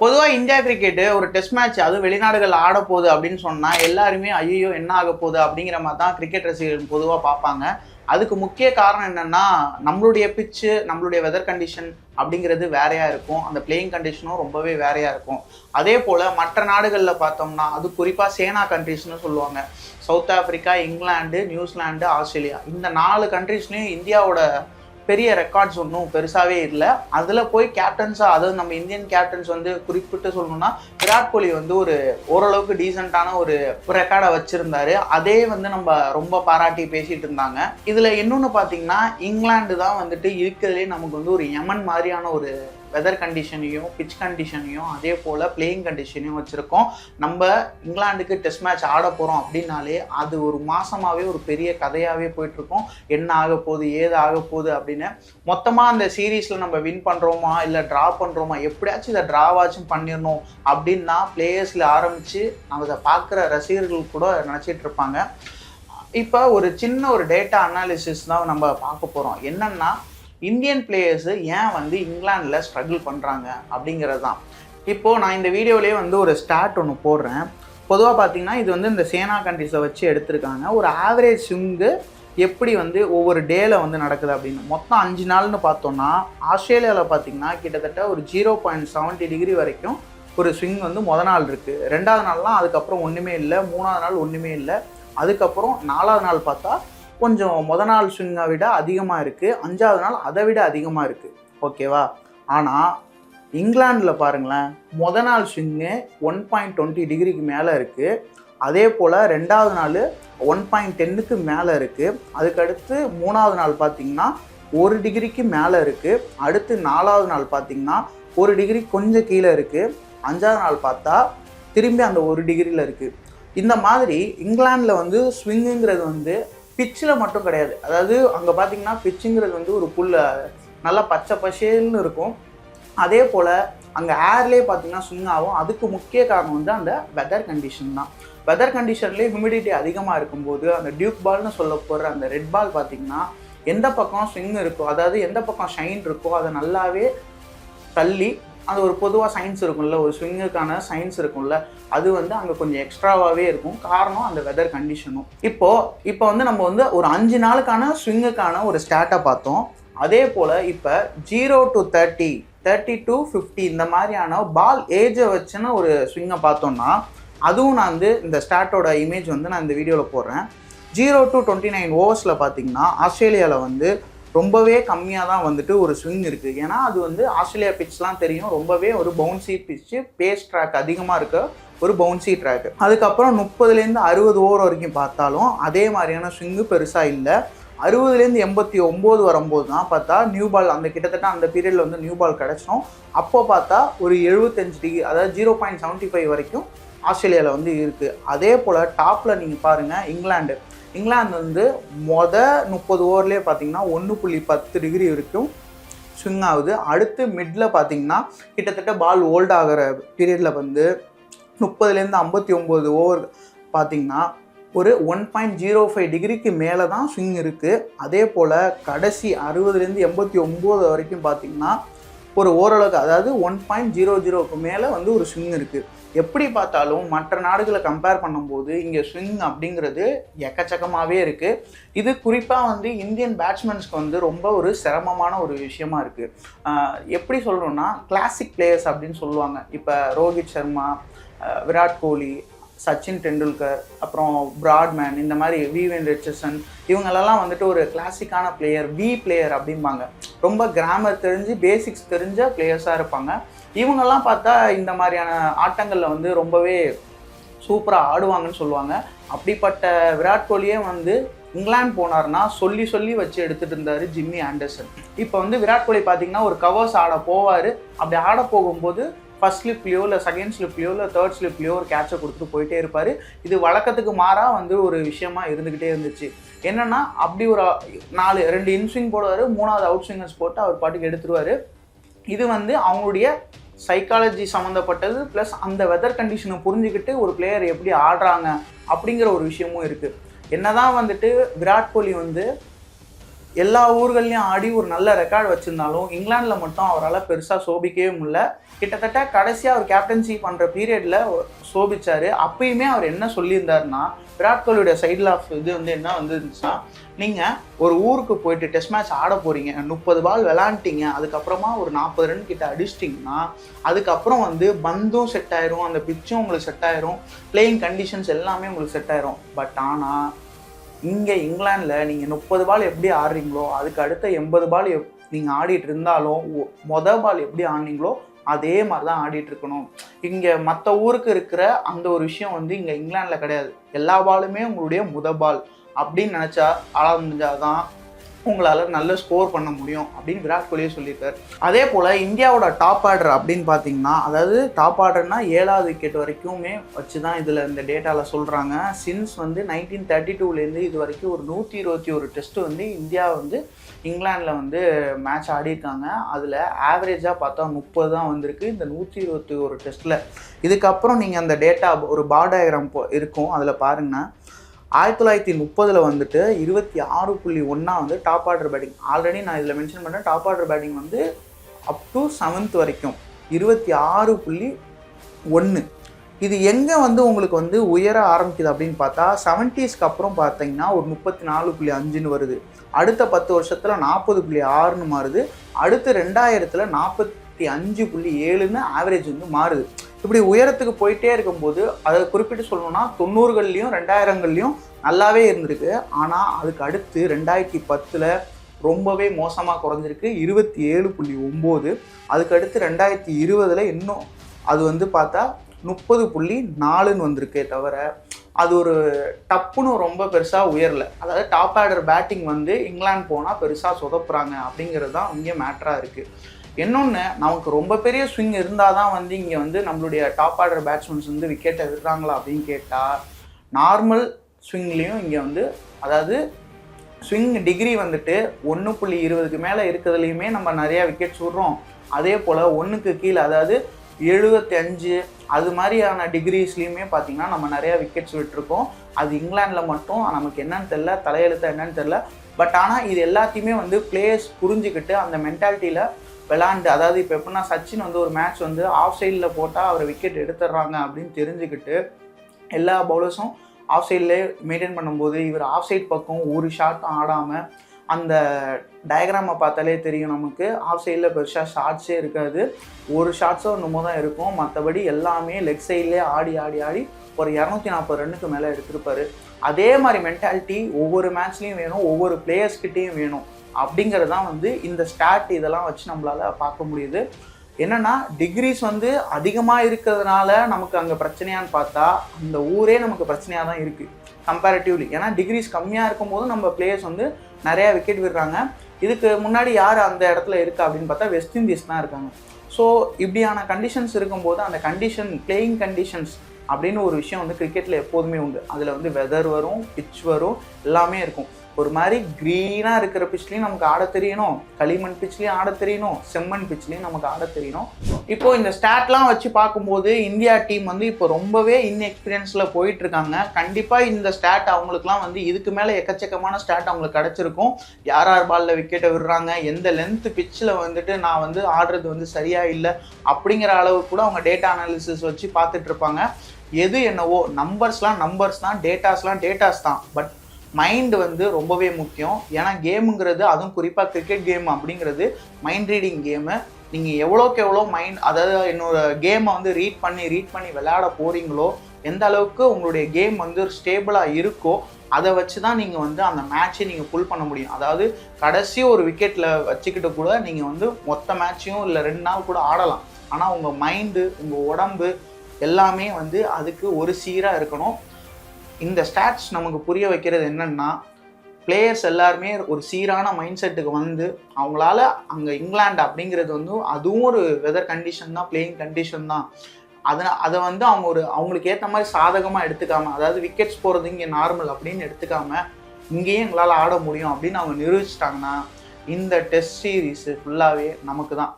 பொதுவாக India cricket ஒரு test match அது வெளிநாடுகள் ஆட போகுது அப்படின்னு சொன்னா எல்லாருமே ஐயோ என்ன ஆக போகுது? அப்படிங்கிற மாதிரி தான் கிரிக்கெட் ரசிகர்கள் பொதுவாக பார்ப்பாங்க. அதுக்கு முக்கிய காரணம் என்னன்னா நம்மளுடைய பிச்சு நம்மளுடைய வெதர் கண்டிஷன் அப்படிங்கிறது வேறையா இருக்கும். அந்த பிளேயிங் கண்டிஷனும் ரொம்பவே வேறையா இருக்கும். அதே போல மற்ற நாடுகளில் பார்த்தோம்னா அது குறிப்பாக சேனா கண்ட்ரிஸ்னு சொல்லுவாங்க. South Africa England New Zealand Australia. இந்த நாலு கண்ட்ரிஸ்லையும் இந்தியாவோட பெரிய ரெக்கார்ட்ஸ் ஒன்றும் பெருசாகவே இல்லை. அதில் போய் கேப்டன்ஸாக அதாவது நம்ம இந்தியன் கேப்டன்ஸ் வந்து குறிப்பிட்டு சொல்லணும்னா விராட் கோலி வந்து ஒரு ஓரளவுக்கு டீசெண்டான ஒரு ரெக்கார்டை வச்சுருந்தாரு. அதே வந்து நம்ம ரொம்ப பாராட்டி பேசிகிட்டு இருந்தாங்க. இதில் இன்னொன்று பார்த்தீங்கன்னா இங்கிலாந்து தான் வந்துட்டு இருக்கிறதுலே நமக்கு வந்து ஒரு யமன் மாதிரியான ஒரு வெதர் கண்டிஷனையும் பிச் கண்டிஷனையும் அதே போல் பிளேயிங் கண்டிஷனையும் வச்சுருக்கோம். நம்ம இங்கிலாந்துக்கு டெஸ்ட் மேட்ச் ஆட போகிறோம் அப்படின்னாலே அது ஒரு மாதமாகவே ஒரு பெரிய கதையாகவே போயிட்டுருக்கோம். என்ன ஆக போகுது ஏது ஆக போகுது அப்படின்னு. மொத்தமாக அந்த சீரீஸில் நம்ம வின் பண்ணுறோமா இல்லை ட்ரா பண்ணுறோமா எப்படியாச்சும் இதை ட்ராவாச்சும் பண்ணிடணும் அப்படின்னா பிளேயர்ஸில் ஆரம்பித்து நம்ம இதை பார்க்குற ரசிகர்கள் கூட நினச்சிட்டு இருப்பாங்க. இப்போ ஒரு சின்ன ஒரு டேட்டா அனாலிசிஸ் தான் நம்ம பார்க்க போகிறோம் என்னென்னா இந்தியன் பிளேயர்ஸு ஏன் வந்து இங்கிலாந்தில் ஸ்ட்ரகிள் பண்ணுறாங்க அப்படிங்கிறது தான் இப்போது நான் இந்த வீடியோலேயே வந்து ஒரு ஸ்டார்ட் ஒன்று போடுறேன். பொதுவாக பார்த்தீங்கன்னா இது வந்து இந்த சேனா கண்ட்ரிஸை வச்சு எடுத்திருக்காங்க. ஒரு ஆவரேஜ் ஸ்விங்கு எப்படி வந்து ஒவ்வொரு டேல வந்து நடக்குது அப்படின்னு. மொத்தம் அஞ்சு நாள்னு பார்த்தோன்னா ஆஸ்திரேலியாவில் பார்த்தீங்கன்னா கிட்டத்தட்ட ஒரு ஜீரோ பாயிண்ட் செவன்ட்டி டிகிரி வரைக்கும் ஒரு ஸ்விங் வந்து மொதல் நாள் இருக்குது ரெண்டாவது நாள்லாம் அதுக்கப்புறம் ஒன்றுமே இல்லை மூணாவது நாள் ஒன்றுமே இல்லை. அதுக்கப்புறம் நாலாவது நாள் பார்த்தா கொஞ்சம் முத நாள் ஸ்விங்கை விட அதிகமாக இருக்குது அஞ்சாவது நாள் அதை விட அதிகமாக இருக்குது ஓகேவா? ஆனால் இங்கிலாந்தில் பாருங்களேன் முத நாள் ஸ்விங்கு ஒன் பாயிண்ட் டுவெண்ட்டி டிகிரிக்கு மேலே இருக்குது அதே போல் ரெண்டாவது நாள் ஒன் பாயிண்ட் டென்னுக்கு மேலே இருக்குது அதுக்கடுத்து மூணாவது நாள் பார்த்தீங்கன்னா ஒரு டிகிரிக்கு மேலே இருக்குது அடுத்து நாலாவது நாள் பார்த்தீங்கன்னா ஒரு டிகிரி கொஞ்சம் கீழே இருக்குது அஞ்சாவது நாள் பார்த்தா திரும்பி அந்த ஒரு டிகிரியில் இருக்குது இந்த மாதிரி இங்கிலாந்தில் வந்து ஸ்விங்குங்கிறது வந்து பிச்சில் மட்டும் கிடையாது. அதாவது அங்கே பார்த்தீங்கன்னா பிச்சுங்கிறது வந்து ஒரு புல் நல்லா பச்சை பசேல்னு இருக்கும். அதே போல் அங்கே ஏர்லேயே பார்த்தீங்கன்னா ஸ்விங் ஆகும். அதுக்கு முக்கிய காரணம் வந்து அந்த வெதர் கண்டிஷன் தான். வெதர் கண்டிஷன்லேயே ஹியூமிடிட்டி அதிகமாக இருக்கும்போது அந்த டியூக் பால்னு சொல்ல போகிற அந்த ரெட் பால் பார்த்தீங்கன்னா எந்த பக்கம் ஸ்விங் இருக்கோ அதாவது எந்த பக்கம் ஷைன் இருக்கோ அதை நல்லாவே தள்ளி அது ஒரு பொதுவாக சயின்ஸ் இருக்கும்ல ஒரு ஸ்விங்குக்கான சயின்ஸ் இருக்கும்ல அது வந்து அங்கே கொஞ்சம் எக்ஸ்ட்ராவாகவே இருக்கும். காரணம் அந்த வெதர் கண்டிஷனும் இப்போது இப்போ வந்து நம்ம வந்து ஒரு அஞ்சு நாளுக்கான ஸ்விங்குக்கான ஒரு ஸ்டாட்டை பார்த்தோம். அதே போல் இப்போ zero to thirty thirty to fifty இந்த மாதிரியான பால் ஏஜை வச்சுன்னு ஒரு ஸ்விங்கை பார்த்தோம்னா அதுவும் நான் வந்து இந்த ஸ்டாட்டோட இமேஜ் வந்து நான் இந்த வீடியோவில் போடுறேன். ஜீரோ டு டுவெண்ட்டி நைன் ஓவர்ஸில் பார்த்தீங்கன்னா ஆஸ்திரேலியாவில் வந்து ரொம்பவே கம்மியாக தான் வந்துட்டு ஒரு ஸ்விங் இருக்குது ஏன்னா அது வந்து ஆஸ்திரேலியா பிட்ச்லாம் தெரியும். ரொம்பவே ஒரு பவுன்சி பிட்ச்சு பேஸ் ட்ராக் அதிகமாக இருக்க ஒரு பவுன்சி ட்ராக் அதுக்கப்புறம் முப்பதுலேருந்து அறுபது ஓவர் வரைக்கும் பார்த்தாலும் அதே மாதிரியான ஸ்விங்கு பெருசாக இல்லை. அறுபதுலேருந்து எண்பத்தி ஒம்பது வரும்போது தான் பார்த்தா நியூ பால் அந்த கிட்டத்தட்ட அந்த பீரியடில் வந்து நியூ பால் கிடச்சிடும் அப்போ பார்த்தா ஒரு எழுபத்தஞ்சு டிகிரி அதாவது ஜீரோ பாயிண்ட் செவன்ட்டி ஃபைவ் வரைக்கும் ஆஸ்திரேலியாவில் வந்து இருக்குது அதே போல் டாப்பில் நீங்கள் பாருங்கள் இங்கிலாண்டு இங்கிலாந்து வந்து மொத முப்பது ஓவர்லேயே பார்த்தீங்கன்னா ஒன்று புள்ளி பத்து டிகிரி வரைக்கும் ஸ்விங் ஆகுது. அடுத்து மிட்டில் பார்த்தீங்கன்னா கிட்டத்தட்ட பால் ஓல்ட் ஆகிற பீரியடில் வந்து முப்பதுலேருந்து ஐம்பத்தி ஒம்பது ஓவர் பார்த்தீங்கன்னா ஒரு ஒன் பாயிண்ட் ஜீரோ ஃபைவ் டிகிரிக்கு மேலே தான் ஸ்விங் இருக்குது அதே போல் கடைசி அறுபதுலேருந்து எண்பத்தி ஒம்பது வரைக்கும் பார்த்தீங்கன்னா ஒரு ஓரளவுக்கு அதாவது ஒன் பாயிண்ட் ஜீரோ ஜீரோக்கு மேலே வந்து ஒரு ஸ்விங் இருக்குது எப்படி பார்த்தாலும் மற்ற நாடுகளை கம்பேர் பண்ணும்போது இங்கே ஸ்விங் அப்படிங்கிறது எக்கச்சக்கமாகவே இருக்குது இது குறிப்பாக வந்து இந்தியன் பேட்ஸ்மேன்ஸ்க்கு வந்து ரொம்ப ஒரு சிரமமான ஒரு விஷயமா இருக்குது எப்படி சொல்கிறோன்னா கிளாசிக் பிளேயர்ஸ் அப்படின்னு சொல்லுவாங்க. இப்போ ரோஹித் சர்மா விராட் கோலி சச்சின் டெண்டுல்கர் அப்புறம் பிராட்மேன் இந்த மாதிரி விவென் ரிச்சர்சன் இவங்களெல்லாம் வந்துட்டு ஒரு கிளாசிக்கான பிளேயர் பி பிளேயர் அப்படிம்பாங்க. ரொம்ப கிராமர் தெரிஞ்சு பேசிக்ஸ் தெரிஞ்ச பிளேயர்ஸாக இருப்பாங்க. இவங்கெல்லாம் பார்த்தா இந்த மாதிரியான ஆட்டங்களில் வந்து ரொம்பவே சூப்பராக ஆடுவாங்கன்னு சொல்லுவாங்க. அப்படிப்பட்ட விராட் கோலியே வந்து இங்கிலாந்து போனார்னா சொல்லி சொல்லி வச்சு எடுத்துட்டு இருந்தார் ஜிம்மி ஆண்டர்சன். இப்போ வந்து விராட் கோலி பார்த்தீங்கன்னா ஒரு கவர்ஸ் ஆட போவார். அப்படி ஆட போகும்போது ஃபர்ஸ்ட் ஸ்லிப்லேயோ இல்லை செகண்ட் ஸ்லிப்லையோ இல்லை தேர்ட் ஸ்லிப்லையோ ஒரு கேட்சை கொடுத்துட்டு போயிட்டே இருப்பார். இது வழக்கத்துக்கு மாறாக வந்து ஒரு விஷயமா இருந்துக்கிட்டே இருந்துச்சு. என்னென்னா அப்படி ஒரு நாலு ரெண்டு இன்ஸ்விங் போடுவார். மூணாவது அவுட் ஸ்விங்கர்ஸ் போட்டு அவர் பாட்டுக்கு எடுத்துருவார். இது வந்து அவங்களுடைய சைக்காலஜி சம்மந்தப்பட்டது ப்ளஸ் அந்த வெதர் கண்டிஷனை புரிஞ்சுக்கிட்டு ஒரு பிளேயர் எப்படி ஆடுறாங்க அப்படிங்கிற ஒரு விஷயமும் இருக்குது என்னதான் வந்துட்டு விராட் கோலி வந்து எல்லா ஊர்கள்லையும் ஆடி ஒரு நல்ல ரெக்கார்டு வச்சிருந்தாலும் இங்கிலாந்தில் மட்டும் அவரால் பெருசாக சோபிக்கவே முடியல. கிட்டத்தட்ட கடைசியாக அவர் கேப்டன்சி பண்ணுற பீரியடில் சோபிச்சார். அப்பயுமே அவர் என்ன சொல்லியிருந்தாருன்னா விராட் கோலியோட சைடில் ஆஃப் இது வந்து என்ன வந்துருந்துச்சுன்னா நீங்கள் ஒரு ஊருக்கு போயிட்டு டெஸ்ட் மேட்ச் ஆட போகிறீங்க முப்பது பால் விளாண்டுட்டீங்க அதுக்கப்புறமா ஒரு நாற்பது ரன் கிட்ட அடிச்சிட்டிங்கன்னா அதுக்கப்புறம் வந்து பந்தும் செட் ஆயிரும் அந்த பிச்சும் உங்களுக்கு செட் ஆயிரும் பிளேயிங் கண்டிஷன்ஸ் எல்லாமே உங்களுக்கு செட் ஆயிரும். பட் ஆனால் இங்கே இங்கிலாந்தில் நீங்கள் முப்பது பால் எப்படி ஆடுறீங்களோ அதுக்கு அடுத்த எண்பது பால் எப் நீங்கள் ஆடிட்டு இருந்தாலும் மொதல் பால் எப்படி ஆடினீங்களோ அதே மாதிரி தான் ஆடிட்டு இருக்கணும். இங்கே மற்ற ஊருக்கு இருக்கிற அந்த ஒரு விஷயம் வந்து இங்கே இங்கிலாந்தில் கிடையாது. எல்லா பாலுமே உங்களுடைய முத பால் அப்படின்னு நினச்சா ஆட முடிஞ்சாதான் உங்களால் நல்ல ஸ்கோர் பண்ண முடியும் அப்படின்னு விராட் கோலியே சொல்லியிருக்காரு. அதே போல் இந்தியாவோட டாப் ஆர்டர் அப்படின்னு பார்த்தீங்கன்னா அதாவது டாப் ஆர்டர்னா ஏழாவது விக்கெட் வரைக்குமே வச்சு தான் இதில் இந்த டேட்டாவில் சொல்கிறாங்க சின்ஸ் வந்து நைன்டீன் தேர்ட்டி டூலேருந்து இது வரைக்கும் ஒரு நூற்றி இருபத்தி ஒரு டெஸ்ட்டு வந்து இந்தியா வந்து இங்கிலாந்தில் வந்து மேட்ச் ஆடியிருக்காங்க. அதில் ஆவரேஜாக பார்த்தா முப்பது தான் வந்திருக்கு. இந்த நூற்றி இருபத்தி ஒரு டெஸ்ட்டில் இதுக்கப்புறம் நீங்கள் அந்த டேட்டா ஒரு பார் டயக்ராம் இருக்கும். அதில் பாருங்கன்னா ஆயிரத்தி தொள்ளாயிரத்தி முப்பதில் வந்துட்டு இருபத்தி ஆறு புள்ளி ஒன்றா வந்து டாப் ஆர்டர் பேட்டிங் ஆல்ரெடி நான் இதில் மென்ஷன் பண்ணேன் டாப் ஆர்டர் பேட்டிங் வந்து அப் டு செவன்த் வரைக்கும். இருபத்தி ஆறு புள்ளி ஒன்று இது எங்கே வந்து உங்களுக்கு வந்து உயர ஆரம்பிக்குது அப்படின்னு பார்த்தா செவன்ட்டீஸ்க்கு அப்புறம் பார்த்தீங்கன்னா ஒரு முப்பத்தி நாலு புள்ளி அஞ்சுன்னு வருது. அடுத்த பத்து வருஷத்தில் நாற்பது புள்ளி ஆறுன்னு மாறுது. அடுத்து ரெண்டாயிரத்தில் நாற்பத்தி அஞ்சு புள்ளி ஏழுன்னு ஆவரேஜ் வந்து மாறுது. இப்படி உயரத்துக்கு போயிட்டே இருக்கும்போது அதை குறிப்பிட்டு சொல்லணும்னா தொண்ணூறுகள்லையும் ரெண்டாயிரங்கள்லையும் நல்லாவே இருந்திருக்கு. ஆனால் அதுக்கு அடுத்து ரெண்டாயிரத்தி பத்தில் ரொம்பவே மோசமாக குறைஞ்சிருக்கு. இருபத்தி ஏழு புள்ளி ஒம்பது. அதுக்கு அடுத்து ரெண்டாயிரத்தி இருபதில் இன்னும் அது வந்து பார்த்தா முப்பது புள்ளி நாலுன்னு வந்திருக்கே தவிர அது ஒரு டப்புன்னு ரொம்ப பெருசாக உயரல. அதாவது டாப் ஆர்டர் பேட்டிங் வந்து இங்கிலாந்து போனால் பெருசாக சொதப்புறாங்க அப்படிங்கிறது தான் இங்கே மேட்டராக இருக்குது இன்னொன்று நமக்கு ரொம்ப பெரிய ஸ்விங் இருந்தால் தான் வந்து இங்கே வந்து நம்மளுடைய டாப் ஆர்டர் பேட்ஸ்மேன்ஸ் வந்து விக்கெட்டை விடுறாங்களா அப்படின்னு கேட்டால் நார்மல் ஸ்விங்லேயும் இங்கே வந்து அதாவது ஸ்விங் டிகிரி வந்துட்டு ஒன்று புள்ளி இருபதுக்கு மேலே இருக்கிறதுலையுமே நம்ம நிறையா விக்கெட்ஸ் விட்றோம். அதே போல் ஒன்றுக்கு கீழே அதாவது எழுபத்தி அஞ்சு அது மாதிரியான டிகிரிஸ்லேயுமே பார்த்தீங்கன்னா நம்ம நிறையா விக்கெட்ஸ் விட்டுருக்கோம். அது இங்கிலாந்தில் மட்டும் நமக்கு என்னன்னு தெரில தலையெழுத்தா என்னன்னு தெரில பட் ஆனால் இது எல்லாத்தையுமே வந்து பிளேயர்ஸ் புரிஞ்சுக்கிட்டு அந்த மென்டாலிட்டியில் விளாண்டு அதாவது இப்போ எப்படின்னா சச்சின் வந்து ஒரு மேட்ச் வந்து ஆஃப் சைடில் போட்டால் அவர் விக்கெட் எடுத்துடுறாங்க அப்படின்னு தெரிஞ்சுக்கிட்டு எல்லா பவுலர்ஸும் ஆஃப் சைட்லேயே மெயின்டைன் பண்ணும்போது இவர் ஆஃப் சைட் பக்கம் ஒரு ஷாட்டும் ஆடாமல் அந்த டயக்ராமை பார்த்தாலே தெரியும் நமக்கு. ஆஃப் சைடில் பெருசாக ஷார்ட்ஸே இருக்காது. ஒரு ஷார்ட்ஸோ என்னமோ தான் இருக்கும். மற்றபடி எல்லாமே லெக் சைட்லேயே ஆடி ஆடி ஆடி ஒரு இரநூத்தி நாற்பது ரன்னுக்கு மேலே எடுத்திருப்பாரு. அதே மாதிரி மென்டாலிட்டி ஒவ்வொரு மேட்ச்லேயும் வேணும் ஒவ்வொரு பிளேயர்ஸ்கிட்டேயும் வேணும். அப்படிங்கிறது தான் வந்து இந்த ஸ்டாட் இதெல்லாம் வச்சு நம்மளால பார்க்க முடியுது. என்னென்னா டிகிரிஸ் வந்து அதிகமாக இருக்கிறதுனால நமக்கு அங்கே பிரச்சனையான்னு பார்த்தா அந்த ஊரே நமக்கு பிரச்சனையாக தான் இருக்குது கம்பேரிட்டிவ்லி ஏன்னா டிகிரிஸ் கம்மியாக இருக்கும்போது நம்ம பிளேயர்ஸ் வந்து நிறையா விக்கெட் விடுறாங்க. இதுக்கு முன்னாடி யார் அந்த இடத்துல இருக்கா அப்படின்னு பார்த்தா வெஸ்ட் இண்டீஸ் தான் இருக்காங்க. ஸோ இப்படியான கண்டிஷன்ஸ் இருக்கும்போது அந்த கண்டிஷன் பிளேயிங் கண்டிஷன்ஸ் அப்படின்னு ஒரு விஷயம் வந்து கிரிக்கெட்டில் எப்போதுமே உண்டு. அதில் வந்து வெதர் வரும் பிச் வரும் எல்லாமே இருக்கும். ஒரு மாதிரி க்ரீனாக இருக்கிற பிச்லேயும் நமக்கு ஆட தெரியணும். களிமண் பிச்லேயும் ஆட தெரியணும். செம்மண் பிச்லேயும் நமக்கு ஆட தெரியணும். இப்போ இந்த ஸ்டாட்லாம் வச்சு பார்க்கும்போது இந்தியா டீம் வந்து இப்போ ரொம்பவே இன்எக்ஸ்பீரியன்ஸில் போயிட்டு இருக்காங்க கண்டிப்பாக இந்த ஸ்டாட் அவங்களுக்குலாம் வந்து இதுக்கு மேலே எக்கச்சக்கமான ஸ்டாட் அவங்களுக்கு கிடச்சிருக்கும். யார் யார் பாலில் விக்கெட்டை விடுறாங்க? எந்த லென்த் பிச்சில் வந்துட்டு நான் வந்து ஆடுறது வந்து சரியாக இல்லை? அப்படிங்கிற அளவு கூட அவங்க டேட்டா அனாலிசிஸ் வச்சு பார்த்துட்டு இருப்பாங்க எது என்னவோ நம்பர்ஸ்லாம் நம்பர்ஸ் தான் டேட்டாஸ்லாம் டேட்டாஸ் தான். பட் மைண்டு வந்து ரொம்பவே முக்கியம். ஏன்னா கேமுங்கிறது அதுவும் குறிப்பாக கிரிக்கெட் கேம் அப்படிங்கிறது மைண்ட் ரீடிங் கேமு நீங்கள் எவ்வளோக்கு எவ்வளோ மைண்ட் அதாவது என்னோட கேமை வந்து ரீட் பண்ணி ரீட் பண்ணி விளையாட போகிறீங்களோ எந்த அளவுக்கு உங்களுடைய கேம் வந்து ஸ்டேபிளாக இருக்கோ அதை வச்சு தான் நீங்கள் வந்து அந்த மேட்ச்சை நீங்கள் ஃபுல் பண்ண முடியும். அதாவது கடைசி ஒரு விக்கெட்டில் வச்சுக்கிட்டு கூட நீங்கள் வந்து மொத்த மேட்சையும் இல்லை ரெண்டு நாள் கூட ஆடலாம். ஆனால் உங்கள் மைண்டு உங்கள் உடம்பு எல்லாமே வந்து அதுக்கு ஒரு சீராக இருக்கணும். இந்த ஸ்டாட்ஸ் நமக்கு புரிய வைக்கிறது என்னென்னா பிளேயர்ஸ் எல்லாருமே ஒரு சீரான மைண்ட் செட்டுக்கு வந்து அவங்களால அங்கே இங்கிலாந்து அப்படிங்கிறது வந்து அதுவும் ஒரு வெதர் கண்டிஷன் தான் பிளேயிங் கண்டிஷன் தான். அதை அதை வந்து அவங்க ஒரு அவங்களுக்கு ஏற்ற மாதிரி சாதகமாக எடுத்துக்காம அதாவது விக்கெட்ஸ் போகிறது இங்கே நார்மல் அப்படின்னு எடுத்துக்காம இங்கேயும் எங்களால் ஆட முடியும் அப்படின்னு அவங்க நிரூபிச்சிட்டாங்கன்னா இந்த டெஸ்ட் சீரீஸு ஃபுல்லாகவே நமக்கு தான்.